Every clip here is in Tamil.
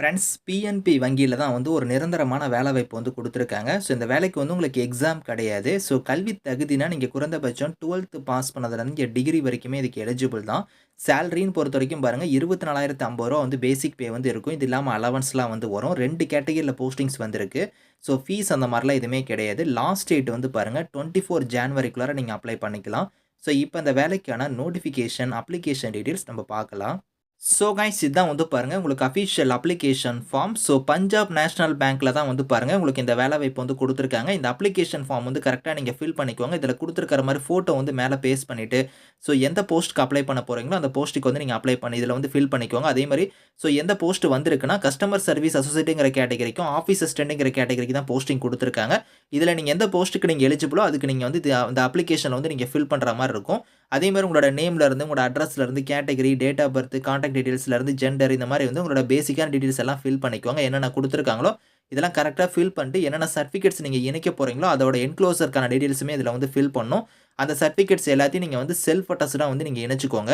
ஃப்ரெண்ட்ஸ் பிஎன்பி வங்கியில தான் வந்து ஒரு நிரந்தரமான வேலைவாய்ப்பு வந்து கொடுத்துருக்காங்க ஸோ இந்த வேலைக்கு வந்து உங்களுக்கு எக்ஸாம் கிடையாது. ஸோ கல்வி தகுதினா நீங்கள் குறைந்தபட்சம் 12த் பாஸ் பண்ணதுலேருந்து டிகிரி வரைக்குமே இதுக்கு எலிஜிபிள் தான். சேலரின்னு பொறுத்தவரைக்கும் பாருங்க ரூ. 24,050 வந்து பேசிக் பே வந்து இருக்கும். இது இல்லாமல் அலவன்ஸ்லாம் வந்து வரும். ரெண்டு கேட்டகரியில் போஸ்டிங்ஸ் வந்திருக்கு. ஸோ ஃபீஸ் அந்த மாதிரிலாம் எதுவுமே கிடையாது. லாஸ்ட் டேட் வந்து பாருங்க 24 ஜான்வரிக்குள்ளார நீங்கள் அப்ளை பண்ணிக்கலாம். ஸோ இப்போ இந்த வேலைக்கான நோட்டிஃபிகேஷன், அப்ளிகேஷன் டீட்டெயில்ஸ் நம்ம பார்க்கலாம். ஸோ கைஸ் இதுதான் வந்து பாருங்கள் உங்களுக்கு official application form. So Punjab national பேங்க்கில் தான் வந்து பாருங்கள் உங்களுக்கு இந்த வேலை வாய்ப்பு வந்து கொடுத்துருக்காங்க இந்த அப்ளிகேஷன் ஃபார்ம் வந்து கரெக்டாக நீங்கள் ஃபில் பண்ணிக்கோங்க. இதில் கொடுத்துருக்கிற மாதிரி ஃபோட்டோ வந்து மேலே பேஸ்ட் பண்ணிவிட்டு ஸோ எந்த போஸ்ட்டுக்கு அப்ளை பண்ண போகிறீங்களோ அந்த போஸ்ட்டுக்கு வந்து நீங்கள் அப்ளை பண்ணி இதில் வந்து ஃபில் பண்ணிக்கோங்க. அதே மாதிரி ஸோ எந்த போஸ்ட் வந்திருக்குன்னா கஸ்டமர் சர்வீஸ் அசோசியேட்டுங்கிற கேட்டகரிக்கும், ஆஃபீஸ் அசிஸ்டன்ட்ங்கிற கேட்டகரிக்கு தான் போஸ்டிங் கொடுத்துருக்காங்க இதில் நீங்கள் எந்த போஸ்ட்டுக்கு நீங்கள் எலிஜிபிளோ அதுக்கு நீங்கள் வந்து இந்த அப்ளிகேஷனில் வந்து நீங்கள் ஃபில் பண்ணுற மாதிரி இருக்கும். அதே மாதிரி உங்களோட நேம்லேருந்து உங்களோட அட்ரஸ்லேருந்து category, date of birth, contact டீட்டெயில்ஸ்லேருந்து gender இந்த மாதிரி வந்து உங்களோட பேசிக்கான டீட்டெயில்ஸ் எல்லாம் ஃபில் பண்ணிக்கோங்க. என்னென்ன கொடுத்துருக்காங்களோ இதெல்லாம் கரெக்டாக ஃபில் பண்ணிட்டு என்னென்ன சர்டிஃபிகேட்ஸ் நீங்கள் இணைக்க போகிறீங்களோ அதோட என்க்ளோசருக்கான டீட்டெயில்ஸுமே இதில் வந்து ஃபில் பண்ணும் அந்த சர்டிஃபிகேட்ஸ் எல்லாத்தையும் நீங்கள் வந்து செல்ஃப் அட்டஸ்டாக வந்து நீங்கள் இணைச்சிக்கோங்க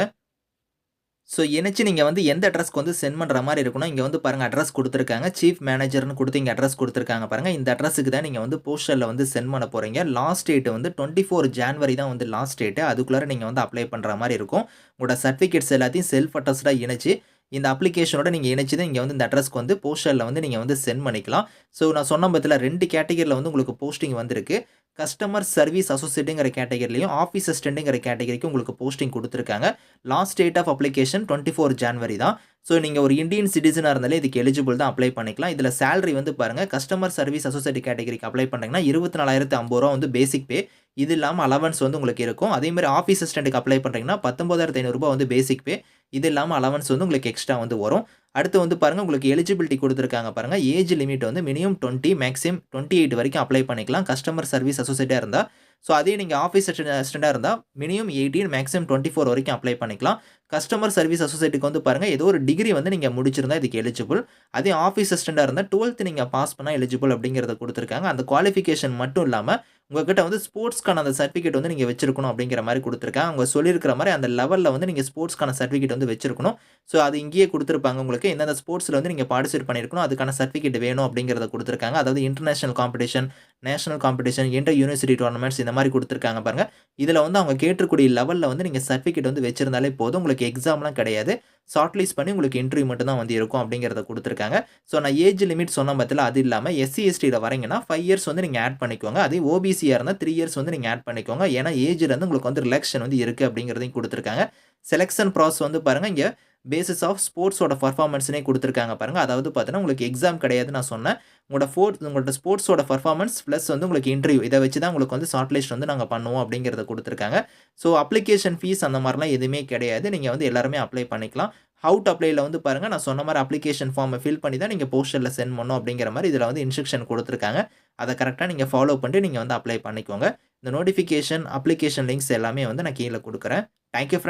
ஸோ இணைச்சு நீங்கள் வந்து எந்த அட்ரஸ்க்கு வந்து சென்ட் பண்ணுற மாதிரி இருக்கணும் இங்கே வந்து பாருங்கள் அட்ரஸ் கொடுத்துருக்காங்க சீஃப் மேனேஜர்னு கொடுத்து இங்கே அட்ரஸ் கொடுத்துருக்காங்க பாருங்கள் இந்த அட்ரஸுக்கு தான் நீங்கள் வந்து போஸ்டரில் வந்து சென்ட் பண்ண போறீங்க. லாஸ்ட் டேட் வந்து 24 ஜான்வரி தான் வந்து லாஸ்ட் டேட்டு அதுக்குள்ளார நீங்கள் வந்து அப்ளை பண்ணுற மாதிரி இருக்கும். உங்களோட சர்டிஃபிகேட்ஸ் எல்லாத்தையும் செல்ஃப் அட்ரஸ்டாக இணைச்சு, இந்த அப்ளிகேஷனோட நீங்க இணைச்சு இங்கே வந்து இந்த அட்ரஸ்க்கு வந்து போஸ்டரில் வந்து நீங்கள் வந்து சென்ட் பண்ணிக்கலாம். ஸோ நான் சொன்ன பற்றியில் ரெண்டு கேட்டகரியில் வந்து உங்களுக்கு போஸ்டிங் வந்திருக்கு. கஸ்டமர் சர்வீஸ் அசோசியேட்டுங்கிற கேட்டகரிலயும், ஆஃபீஸ் அசிஸ்டண்ட்டுங்கிற கேட்டகரிக்கு உங்களுக்கு போஸ்டிங் கொடுத்துருக்காங்க last date of application 24 January தான். ஸோ நீங்கள் ஒரு இந்தியன் சிட்டிசனாக இருந்தாலே இதுக்கு எலிஜிபிள் தான் அப்ளை பண்ணிக்கலாம். இதில் சேலரி வந்து பாருங்க கஸ்டமர் சர்வீஸ் அசோசியேட் கேட்டகரிக்கு அப்ளை பண்ணிட்டீங்கன்னா இருபத்தி நாலாயிரத்து ஐம்பது ரூபா வந்து பேசிக் பே. இது இல்லாமல் அலவன்ஸ் வந்து உங்களுக்கு இருக்கும். அதே மாதிரி ஆஃபீஸ் அசிஸ்டண்ட்டுக்கு அப்ளை பண்ணுறீங்கன்னா பத்தொம்பதாயிரத்து ஐநூறுரூபா வந்து பேசிக் பே. இது இல்லாமல் அலவன்ஸ் வந்து உங்களுக்கு எக்ஸ்ட்ரா வந்து வரும். அடுத்து வந்து பாருங்க உங்களுக்கு எலிஜிபிலிட்டி கொடுத்துருக்காங்க பாருங்க. ஏஜ் லிமிட் வந்து மினிமம் 20 மேக்ஸிமம் 28 வரைக்கும் அப்ளை பண்ணிக்கலாம். கஸ்டமர் சர்வீஸ் அசோசியேட்டாக இருந்தால் ஸோ அதே நீங்கள் ஆஃபீஸ் அசிஸ்டன்ட்டா இருந்தால் மினிமம் 18 மேக்ஸிமம் 24 வரைக்கும் அப்ளை பண்ணிக்கலாம். கஸ்டமர் சர்வீஸ் அசோசியேட்டுக்கு வந்து பாருங்கள் ஏதோ ஒரு டிகிரி வந்து நீங்கள் முடிச்சிருந்தா இதுக்கு எலிஜிபிள். அதே ஆஃபீஸ் அசிஸ்டன்ட்டா இருந்தா 12த் நீங்க பாஸ் பண்ணால் எலிஜிபிள் அப்படிங்கிறத கொடுத்துருக்காங்க அந்த குவாலிஃபிகேஷன் மட்டும் இல்லாமல் உங்ககிட்ட வந்து ஸ்போர்ட்ஸ்க்கான அந்த சர்டிஃபிகேட் வந்து நீங்கள் வச்சிருக்கணும் அப்படிங்கிற மாதிரி கொடுத்துருக்கேன் அவங்க சொல்லியிருக்கிற மாதிரி அந்த லெவலில் வந்து நீங்கள் ஸ்போர்ட்ஸ்க்கான சர்டிஃபிகேட் வந்து வச்சிருக்கணும். ஸோ அது இங்கேயே கொடுத்துருப்பாங்க உங்களுக்கு. எந்தெந்த ஸ்போர்ட்ஸில் வந்து நீங்கள் பார்ட்டிசிபேட் பண்ணியிருக்கணும். அதுக்கான சர்டிஃபிகேட் வேணும் அப்படிங்கிறத கொடுத்துருக்காங்க அதாவது international competition, national competition, inter university tournaments இந்த மாதிரி கொடுத்துருக்காங்க பாருங்க. இதில் வந்து அவங்க கேட்டக்கூடிய லெவலில் வந்து நீங்கள் சர்டிஃபிகேட் வந்து வச்சிருந்தாலே போதும். உங்களுக்கு எக்ஸாம்லாம் கிடையாது. ஷார்ட்லிஸ்ட் பண்ணி உங்களுக்கு இன்டர்வியூ மட்டும் தான் வந்து இருக்கும் அப்படிங்கிறத கொடுத்துருக்காங்க ஸோ நான் ஏஜ் லிமிட் சொன்ன பாத்தீங்களா, அது இல்லாமல் எஸ்சி, எஸ்டியில் வரீங்கன்னா ஃபைவ் இயர்ஸ் வந்து நீங்கள் ஆட் பண்ணிக்கோங்க. அதே பிசியாக இருந்தால் த்ரீ இயர்ஸ் வந்து நீங்கள் ஆட் பண்ணிக்கோங்க. ஏன்னா ஏஜ்ல வந்து உங்களுக்கு வந்து ரிலாக்சேஷன் வந்து இருக்குது அப்படிங்கிறதையும் கொடுத்துருக்காங்க செலக்ஷன் ப்ராசஸ் வந்து பாருங்க இங்கே பேசிஸ் ஆஃப் ஸ்போர்ட்ஸோட பர்ஃபார்மன்ஸ்னே கொடுத்துருக்காங்க பாருங்கள் அதாவது பார்த்தீங்கன்னா உங்களுக்கு எக்ஸாம் கிடையாது நான் சொன்னேன். உங்களோட ஃபோர்த் உங்களோட ஸ்போர்ட்ஸோட பர்ஃபார்மன்ஸ் ப்ளஸ் வந்து உங்களுக்கு இன்டர்வியூ இதை வச்சு தான் உங்களுக்கு வந்து ஷார்ட் லிஸ்ட் வந்து நாங்கள் பண்ணுவோம் அப்படிங்கிறத கொடுத்துருக்காங்க ஸோ அப்ளிகேஷன் ஃபீஸ் அந்த மாதிரிலாம் எதுவுமே கிடையாது. நீங்கள் வந்து எல்லாருமே அப்ளை பண்ணிக்கலாம். ஹவு டு அப்ளைல வந்து பாருங்கள் நான் சொன்ன மாதிரி அப்ளிகேஷன் ஃபார்மை ஃபில் பண்ணி தான் நீங்கள் போஸ்டரில் சென்ட் பண்ணணும் அப்படிங்கிற மாதிரி இதில் வந்து இன்ஸ்ட்ரக்ஷன் கொடுத்துருக்காங்க. அதை கரெக்டாக நீங்கள் ஃபாலோ பண்ணிட்டு நீங்கள் வந்து அப்ளை பண்ணிக்கோங்க. இந்த நோட்டிஃபிகேஷன், அப்ளிகேஷன் லிங்க்ஸ் எல்லாமே வந்து நான் கீழே கொடுக்குறேன். Thank you